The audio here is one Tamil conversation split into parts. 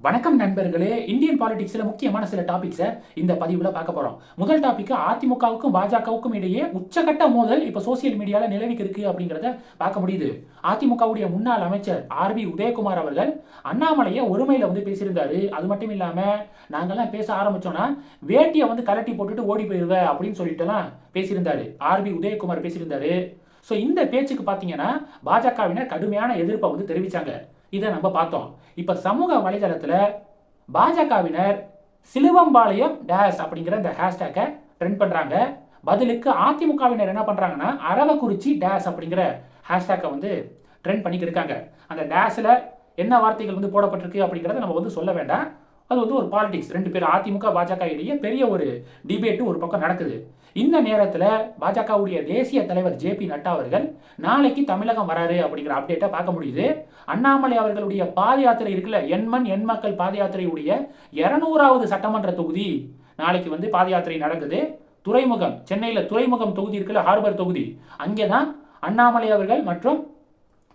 வணக்கம் நண்பர்களே இந்தியன் பாலிடிக்ஸில் முக்கியமான சில டாபிக்ஸை இந்த பதிவில் பார்க்க போகிறோம் முதல் டாபிக் அதிமுகவுக்கும் பாஜகவுக்கும் இடையே உச்சகட்ட மோதல் இப்போ சோசியல் மீடியாவில் நிலவிக்கு இருக்கு அப்படிங்கிறத பார்க்க முடியுது. அதிமுகவுடைய முன்னாள் அமைச்சர் ஆர் பி உதயகுமார் அவர்கள் அண்ணாமலையை ஒருமையில் வந்து பேசியிருந்தாரு. அது மட்டும் இல்லாமல் நாங்கெல்லாம் பேச ஆரம்பித்தோன்னா வேட்டியை வந்து கலட்டி போட்டுட்டு ஓடி போயிருவ அப்படின்னு சொல்லிட்டுலாம் பேசியிருந்தாரு. ஆர் பி உதயகுமார் பேசியிருந்தாரு. ஸோ இந்த பேச்சுக்கு பார்த்தீங்கன்னா பாஜகவினர் கடுமையான எதிர்ப்பை வந்து தெரிவித்தாங்க இதை நம்ம பார்த்தோம். இப்போ சமூக வலைதளத்தில் பாஜகவினர் சிலுவம்பாளையம் டேஸ் அப்படிங்கிற இந்த ஹேஷ்டேக்கை ட்ரெண்ட் பண்ணுறாங்க பதிலுக்கு அதிமுகவினர் என்ன பண்ணுறாங்கன்னா அரவக்குறிச்சி டேஸ் அப்படிங்கிற ஹேஷ்டேக்கை வந்து ட்ரெண்ட் பண்ணிக்கிட்டு இருக்காங்க. அந்த டேஸில் என்ன வார்த்தைகள் வந்து போடப்பட்டிருக்கு அப்படிங்கிறத நம்ம வந்து சொல்ல வேண்டாம். அது வந்து ஒரு பாலிடிக்ஸ் ரெண்டு பேர் அதிமுக பாஜக இடையே பெரிய ஒரு டிபேட்டு ஒரு பக்கம் நடக்குது. இந்த நேரத்தில் பாஜகவுடைய தேசிய தலைவர் ஜே பி நட்டா அவர்கள் நாளைக்கு தமிழகம் வராரு அப்படிங்கிற அப்டேட்டை பார்க்க முடியுது. அண்ணாமலை அவர்களுடைய பாத யாத்திரை இருக்குல்ல எண்மண் எண் மக்கள் பாத யாத்திரையுடைய இரநூறாவது சட்டமன்ற தொகுதி நாளைக்கு வந்து பாத யாத்திரை நடக்குது. துறைமுகம் சென்னையில் துறைமுகம் தொகுதி இருக்குல்ல ஹார்பர் தொகுதி. அங்கே தான் அண்ணாமலை அவர்கள் மற்றும்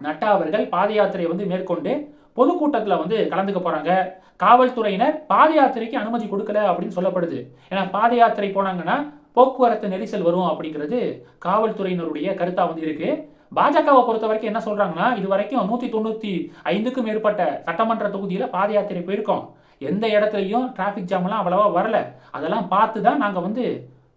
நட்டா அவர்கள் பாத யாத்திரையை வந்து மேற்கொண்டு பொதுக்கூட்டத்தில் வந்து கலந்துக்க போகிறாங்க காவல்துறையினர் பாத யாத்திரைக்கு அனுமதி கொடுக்கல அப்படின்னு சொல்லப்படுது. ஏன்னா பாத யாத்திரை போனாங்கன்னா போக்குவரத்து நெரிசல் வரும் அப்படிங்கிறது காவல்துறையினருடைய கருத்தாக வந்து இருக்குது பாஜகவை பொறுத்த வரைக்கும் என்ன சொல்கிறாங்கன்னா இது வரைக்கும் நூற்றி தொண்ணூற்றி ஐந்துக்கும் மேற்பட்ட சட்டமன்ற தொகுதியில் பாத யாத்திரை போயிருக்கோம். எந்த இடத்துலையும் டிராஃபிக் ஜாம்லாம் அவ்வளவா வரல. அதெல்லாம் பார்த்து தான் நாங்கள் வந்து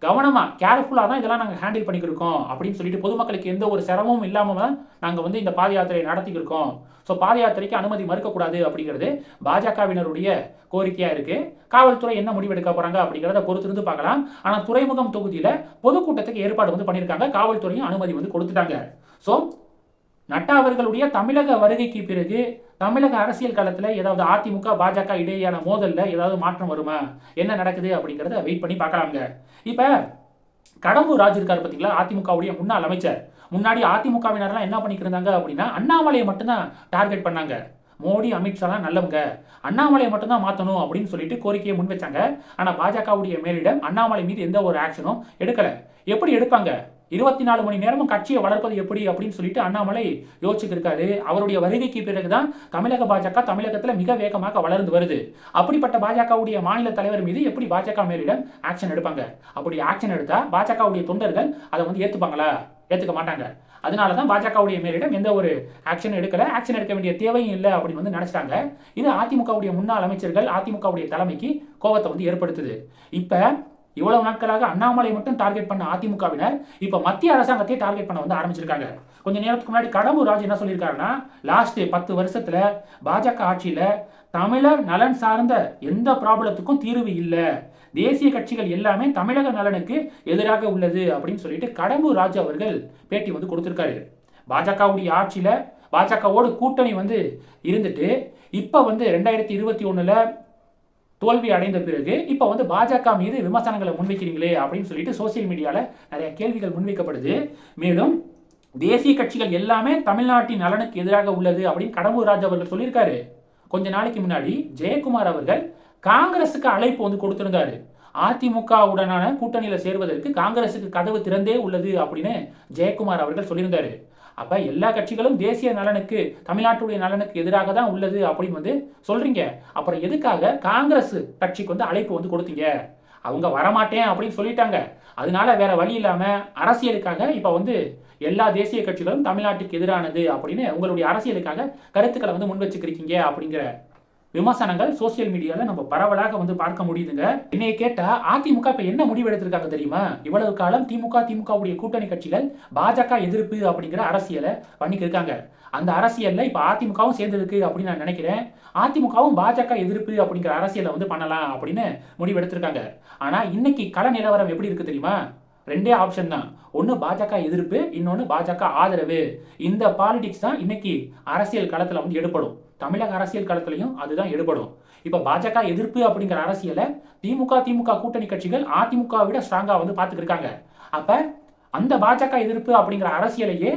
கவனமாக கேர்ஃபுல்லாக தான் இதெல்லாம் நாங்கள் ஹேண்டில் பண்ணிக்கிருக்கோம் அப்படின்னு சொல்லிட்டு பொதுமக்களுக்கு எந்த ஒரு சிரமமும் இல்லாமல் தான் நாங்கள் வந்து இந்த பாத யாத்திரையை நடத்திக்கிருக்கோம். ஸோ பாத யாத்திரைக்கு அனுமதி மறுக்கக்கூடாது அப்படிங்கிறது பாஜகவினருடைய கோரிக்கையாக இருக்குது காவல்துறை என்ன முடிவெடுக்க போகிறாங்க அப்படிங்கிறத பொறுத்திருந்து பார்க்கலாம். ஆனால் துறைமுகம் தொகுதியில் பொதுக்கூட்டத்துக்கு ஏற்பாடு வந்து பண்ணியிருக்காங்க காவல்துறையும் அனுமதி வந்து கொடுத்துட்டாங்க. ஸோ நட்டா அவர்களுடைய தமிழக வருகைக்கு பிறகு தமிழக அரசியல் களத்தில் ஏதாவது அதிமுக பாஜக இடையேயான மோதலில் ஏதாவது மாற்றம் வருமா? என்ன நடக்குது அப்படிங்கிறத வெயிட் பண்ணி பார்க்கலாங்க இப்போ கடம்பூர் ராஜ் இருக்கார் பார்த்தீங்களா அதிமுகவுடைய முன்னாள் அமைச்சர். முன்னாடி அதிமுகவினர்லாம் என்ன பண்ணிக்கிருந்தாங்க அப்படின்னா அண்ணாமலையை மட்டும்தான் டார்கெட் பண்ணாங்க. மோடி அமித்ஷாலாம் நல்லவங்க. அண்ணாமலையை மட்டும்தான் மாற்றணும் அப்படின்னு சொல்லிட்டு கோரிக்கையை முன் வச்சாங்க ஆனால் பாஜகவுடைய மேலிடம் அண்ணாமலை மீது எந்த ஒரு ஆக்ஷனும் எடுக்கலை. எப்படி எடுப்பாங்க? இருபத்தி நாலு மணி நேரமும் கட்சியை வளர்ப்பது எப்படி அப்படின்னு சொல்லிட்டு அண்ணாமலை யோசிச்சுட்டு அவருடைய வருகைக்கு பிறகுதான் தமிழக பாஜக தமிழகத்தில் மிக வேகமாக வளர்ந்து வருது. அப்படிப்பட்ட பாஜகவுடைய மாநில தலைவர் மீது எப்படி பாஜக மேலிடம் ஆக்ஷன் எடுப்பாங்க? அப்படி ஆக்ஷன் எடுத்தா பாஜகவுடைய தொண்டர்கள் அதை வந்து ஏற்றுப்பாங்களா ஏற்றுக்க மாட்டாங்க. அதனால தான் பாஜகவுடைய மேலிடம் எந்த ஒரு ஆக்ஷன் எடுக்கல ஆக்ஷன் எடுக்க வேண்டிய தேவையும் இல்லை அப்படின்னு வந்து நினைச்சிட்டாங்க. இது அதிமுகவுடைய முன்னாள் அமைச்சர்கள் அதிமுகவுடைய தலைமைக்கு கோபத்தை வந்து ஏற்படுத்துது. இப்போ இவ்வளவு நாட்களாக அண்ணாமலை மட்டும் டார்கெட் பண்ண அதிமுகவினர் இப்ப மத்திய அரசாங்கத்தையே டார்கெட் பண்ண வந்து ஆரம்பிச்சிருக்காங்க. கொஞ்ச நேரத்துக்கு முன்னாடி கடம்பூர் ராஜ் என்ன சொல்லியிருக்காருன்னா லாஸ்ட் பத்து வருஷத்துல பாஜக ஆட்சியில தமிழர் நலன் சார்ந்த எந்த ப்ராப்ளத்துக்கும் தீர்வு இல்லை. தேசிய கட்சிகள் எல்லாமே தமிழக நலனுக்கு எதிராக உள்ளது அப்படின்னு சொல்லிட்டு கடம்பூர் ராஜ் அவர்கள் பேட்டி வந்து கொடுத்திருக்காரு. பாஜகவுடைய ஆட்சியில பாஜகவோடு கூட்டணி வந்து இருந்துட்டு இப்போ வந்து ரெண்டாயிரத்தி இருபத்தி ஒன்றில் தோல்வி அடைந்த பிறகு இப்போ வந்து பாஜக மீது விமர்சனங்களை முன்வைக்கிறீங்களே அப்படின்னு சொல்லிட்டு சோசியல் மீடியாவில் நிறைய கேள்விகள் முன்வைக்கப்படுது. மேலும் தேசிய கட்சிகள் எல்லாமே தமிழ்நாட்டின் நலனுக்கு எதிராக உள்ளது அப்படின்னு கடம்பூர் ராஜ் அவர்கள் சொல்லியிருக்காரு. கொஞ்ச நாளைக்கு முன்னாடி ஜெயக்குமார் அவர்கள் காங்கிரஸுக்கு அழைப்பு வந்து கொடுத்திருந்தாரு. அதிமுகவுடனான கூட்டணியில் சேர்வதற்கு காங்கிரஸுக்கு கதவு திறந்தே உள்ளது அப்படின்னு ஜெயக்குமார் அவர்கள் சொல்லியிருந்தார். அப்போ எல்லா கட்சிகளும் தேசிய நலனுக்கு தமிழ்நாட்டுடைய நலனுக்கு எதிராக தான் உள்ளது அப்படின்னு வந்து சொல்கிறீங்க அப்புறம் எதுக்காக காங்கிரஸ் கட்சிக்கு வந்து அழைப்பு வந்து கொடுத்தீங்க? அவங்க வரமாட்டேன் அப்படின்னு சொல்லிட்டாங்க. அதனால வேற வழி இல்லாமல் அரசியலுக்காக இப்போ வந்து எல்லா தேசிய கட்சிகளும் தமிழ்நாட்டுக்கு எதிரானது அப்படின்னு உங்களுடைய அரசியலுக்காக கருத்துக்களை வந்து முன் வச்சுக்கிறீங்க அப்படிங்கிற விமர்சனங்கள் சோசியல் மீடியால நம்ம பரவலாக வந்து பார்க்க முடியுதுங்க. என்னைய கேட்டா அதிமுக இப்ப என்ன முடிவு எடுத்திருக்காங்க தெரியுமா? இவ்வளவு காலம் திமுக திமுகவுடைய கூட்டணி கட்சிகள் பாஜக எதிர்ப்பு அப்படிங்கிற அரசியலை பண்ணிக்கிருக்காங்க அந்த அரசியல்ல இப்ப அதிமுகவும் சேர்ந்திருக்கு அப்படின்னு நான் நினைக்கிறேன். அதிமுகவும் பாஜக எதிர்ப்பு அப்படிங்கிற அரசியலை வந்து பண்ணலாம் அப்படின்னு முடிவு எடுத்திருக்காங்க. ஆனா இன்னைக்கு கள நிலவரம் எப்படி இருக்கு தெரியுமா? ரெண்டே ஆப்ஷன் தான். ஒன்று பாஜக எதிர்ப்பு இன்னொன்று பாஜக ஆதரவு. இந்த பாலிடிக்ஸ் தான் இன்னைக்கு அரசியல் களத்தில் வந்து எடுப்படும் தமிழக அரசியல் களத்திலையும் அதுதான் எடுபடும். இப்போ பாஜக எதிர்ப்பு அப்படிங்கிற அரசியலை திமுக திமுக கூட்டணி கட்சிகள் அதிமுக விட ஸ்ட்ராங்காக வந்து பார்த்துக்கிருக்காங்க அப்போ அந்த பாஜக எதிர்ப்பு அப்படிங்கிற அரசியலையே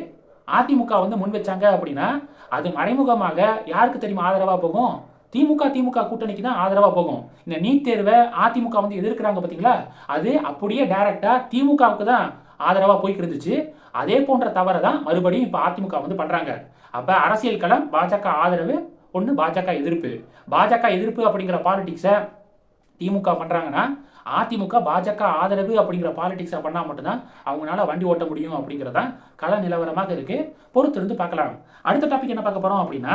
அதிமுக வந்து முன் வச்சாங்க அப்படின்னா அது மறைமுகமாக யாருக்கு தெரியுமா ஆதரவாக போகும்? திமுக திமுக கூட்டணிக்கு தான் ஆதரவாக போகும். இந்த நீட் தேர்வை அதிமுக வந்து எதிர்க்கிறாங்க பார்த்தீங்களா அது அப்படியே டைரக்டாக திமுகவுக்கு தான் ஆதரவாக போய்க்கு இருந்துச்சு அதே போன்ற தவறை தான் மறுபடியும் இப்போ அதிமுக வந்து பண்ணுறாங்க அப்போ அரசியல் களம் பாஜக ஆதரவு ஒன்று பாஜக எதிர்ப்பு. பாஜக எதிர்ப்பு அப்படிங்கிற பாலிடிக்ஸை திமுக பண்ணுறாங்கன்னா அதிமுக பாஜக ஆதரவு அப்படிங்கிற பாலிடிக்ஸை பண்ணால் மட்டும்தான் அவங்களால வண்டி ஓட்ட முடியும் அப்படிங்கிறதான் கள நிலவரமாக இருக்குது பொறுத்திருந்து பார்க்கலாம். அடுத்த டாபிக் என்ன பார்க்க போகிறோம் அப்படின்னா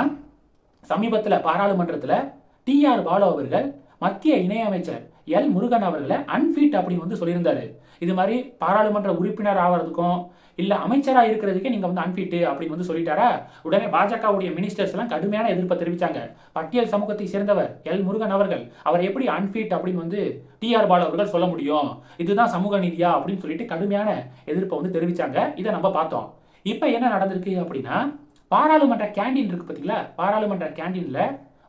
சமீபத்தில் பாராளுமன்றத்தில் டிஆர் பாலு அவர்கள் மத்திய இணையமைச்சர் எல் முருகன் அவர்களை அன்ஃபிட் அப்படின்னு வந்து சொல்லியிருந்தாரு. இது மாதிரி பாராளுமன்ற உறுப்பினர் ஆகிறதுக்கும் இல்லை அமைச்சராக இருக்கிறதுக்கே நீங்கள் வந்து அன்ஃபிட்டு அப்படின்னு வந்து சொல்லிட்டாரா? உடனே பாஜகவுடைய மினிஸ்டர்ஸ் எல்லாம் கடுமையான எதிர்ப்பை தெரிவித்தாங்க பட்டியல் சமூகத்தை சேர்ந்தவர் எல். முருகன் அவர்கள். அவர் எப்படி அன்ஃபிட் அப்படின்னு வந்து டிஆர் பாலு அவர்கள் சொல்ல முடியும். இதுதான் சமூக நீதியா அப்படின்னு சொல்லிட்டு கடுமையான எதிர்ப்பை வந்து தெரிவித்தாங்க இதை நம்ம பார்த்தோம். இப்போ என்ன நடந்திருக்கு அப்படின்னா பாராளுமன்ற கேண்டீன் இருக்கு பார்த்தீங்களா பாராளுமன்ற கேண்டீனில்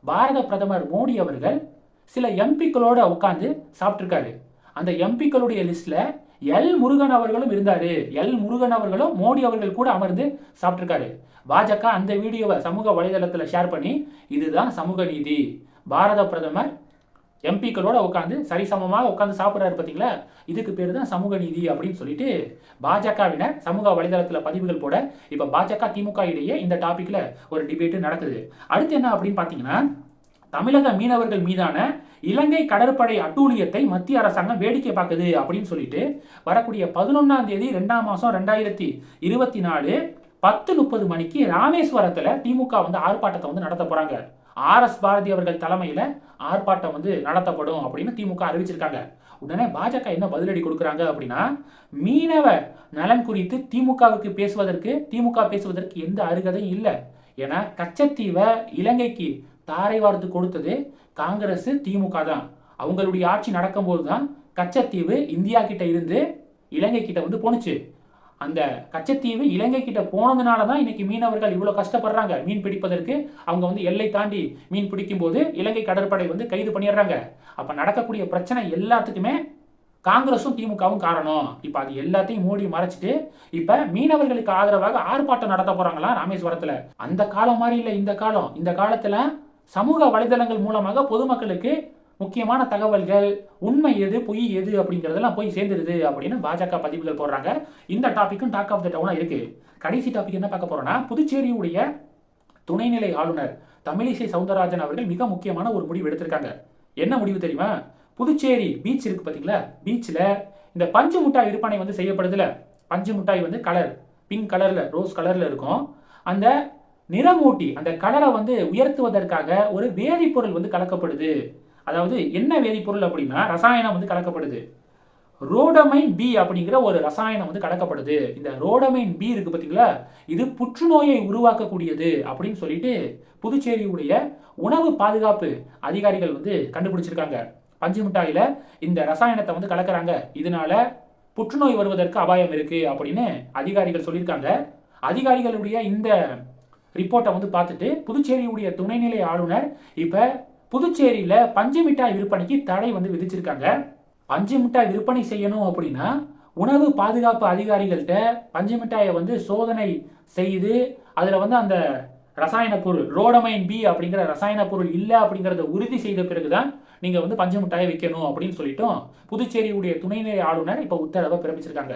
பாரத பிரதமர் மோடி அவர்கள் சில எம்பிக்களோட உட்காந்து சாப்பிட்ருக்காரு அந்த எம்பிக்களுடைய லிஸ்ட்ல எல் முருகன் அவர்களும் இருந்தாரு. எல் முருகன் அவர்களும் மோடி அவர்கள் கூட அமர்ந்து சாப்பிட்ருக்காரு பாஜக அந்த வீடியோவை சமூக வலைதளத்தில் ஷேர் பண்ணி இதுதான் சமூக நீதி. பாரத பிரதமர் எம்பிக்களோட உட்காந்து சரிசமமாக உட்காந்து சாப்பிட்றாரு பார்த்தீங்களா இதுக்கு பேர் தான் சமூக நீதி அப்படின்னு சொல்லிட்டு பாஜகவினர் சமூக வலைதளத்தில் பதிவுகள் போட இப்போ பாஜக திமுக இடையே இந்த டாப்பிக்கில் ஒரு டிபேட்டு நடக்குது. அடுத்து என்ன அப்படின்னு பார்த்தீங்கன்னா தமிழக மீனவர்கள் மீதான இலங்கை கடற்படை அட்டூழியத்தை மத்திய அரசாங்கம் வேடிக்கை பார்க்குது அப்படின்னு சொல்லிட்டு வரக்கூடிய பதினொன்றாம் தேதி ரெண்டாம் மாதம் ரெண்டாயிரத்தி இருபத்தி நாலு பத்து முப்பது மணிக்கு ராமேஸ்வரத்தில் திமுக வந்து ஆர்ப்பாட்டத்தை வந்து நடத்த போகிறாங்க ஆர் எஸ் பாரதி அவர்கள் தலைமையில் ஆர்ப்பாட்டம் வந்து நடத்தப்படும் அப்படின்னு திமுக அறிவிச்சிருக்காங்க. உடனே பாஜக என்ன பதிலடி கொடுக்குறாங்க அப்படின்னா மீனவ நலன் குறித்து திமுகவுக்கு பேசுவதற்கு திமுக பேசுவதற்கு எந்த அருகதையும் இல்லை. ஏன்னா கச்சத்தீவை இலங்கைக்கு தாரை வார்த்து கொடுத்தது காங்கிரஸ் திமுக தான். அவங்களுடைய ஆட்சி நடக்கும்போது தான் கச்சத்தீவு இந்தியா கிட்ட இருந்து இலங்கை கிட்ட வந்து போணுச்சு. அந்த கச்சத்தீவு இலங்கை கிட்ட போனதுனால தான் இன்னைக்கு மீனவர்கள் இவ்வளோ கஷ்டப்படுறாங்க. மீன் பிடிப்பதற்கு அவங்க வந்து எல்லை தாண்டி மீன் பிடிக்கும் போது இலங்கை கடற்படை வந்து கைது பண்ணிடுறாங்க. அப்போ நடக்கக்கூடிய பிரச்சனை எல்லாத்துக்குமே காங்கிரஸும் திமுகவும் காரணம். இப்போ அது எல்லாத்தையும் மூடி மறைச்சிட்டு இப்போ மீனவர்களுக்கு ஆதரவாக ஆர்ப்பாட்டம் நடத்த போறாங்களா ராமேஸ்வரத்தில்? அந்த காலம் மாதிரி இல்லை இந்த காலம். இந்த காலத்தில் சமூக வலைதளங்கள் மூலமாக பொதுமக்களுக்கு முக்கியமான தகவல்கள் உண்மை எது பொய் எது அப்படிங்கிறதெல்லாம் போய் சேர்ந்துருது அப்படின்னு பாஜக பதிவுகள் போடுறாங்க. இந்த டாப்பிக்கும் டாக் ஆஃப் த டவுனாக இருக்கு. கடைசி டாபிக் என்ன பார்க்க போறோம்னா புதுச்சேரியுடைய துணைநிலை ஆளுநர் தமிழிசை சவுந்தரராஜன் அவர்கள் மிக முக்கியமான ஒரு முடிவு எடுத்திருக்காங்க. என்ன முடிவு தெரியுமா? புதுச்சேரி பீச் இருக்கு பார்த்தீங்களா பீச்சில் இந்த பஞ்சு முட்டாய் விற்பனை வந்து செய்யப்படுதுல. பஞ்சு முட்டாய் வந்து கலர் பிங்க் கலரில் ரோஸ் கலரில் இருக்கும். அந்த நிறமூட்டி அந்த கலரை வந்து உயர்த்துவதற்காக ஒரு வேதிப்பொருள் வந்து கலக்கப்படுது. அதாவது என்ன வேதிப்பொருள் அப்படின்னா ரசாயனம் வந்து கலக்கப்படுது. ரோடமைன் பி அப்படிங்கிற ஒரு ரசாயனம் வந்து கலக்கப்படுது. இந்த ரோடமைன் பி இருக்கு பார்த்தீங்களா இது புற்றுநோயை உருவாக்கக்கூடியது அப்படின்னு சொல்லிட்டு புதுச்சேரியுடைய உணவு பாதுகாப்பு அதிகாரிகள் வந்து கண்டுபிடிச்சிருக்காங்க. பஞ்சு மிட்டாயில இந்த ரசாயனத்தை வந்து கலக்கிறாங்க. இதனால புற்றுநோய் வருவதற்கு அபாயம் இருக்கு அப்படின்னு அதிகாரிகள் சொல்லியிருக்காங்க. அதிகாரிகளுடைய இந்த ரிப்போர்ட்டை வந்து பார்த்துட்டு புதுச்சேரியுடைய துணைநிலை ஆளுநர் இப்போ புதுச்சேரியில் பஞ்சு மிட்டாய் விற்பனைக்கு தடை வந்து விதிச்சிருக்காங்க. பஞ்சு மிட்டாய் விற்பனை செய்யணும் அப்படின்னா உணவு பாதுகாப்பு அதிகாரிகள்கிட்ட பஞ்சு மிட்டாயை வந்து சோதனை செய்து அதில் வந்து அந்த ரசாயன பொருள் ரோடமைன் பி அப்படிங்கிற ரசாயன பொருள் இல்லை அப்படிங்கிறத உறுதி செய்த பிறகுதான் நீங்கள் வந்து பஞ்சு மிட்டாயை வைக்கணும் அப்படின்னு சொல்லிட்டும் புதுச்சேரியுடைய துணைநிலை ஆளுநர் இப்போ உத்தரவை பிறப்பிச்சிருக்காங்க.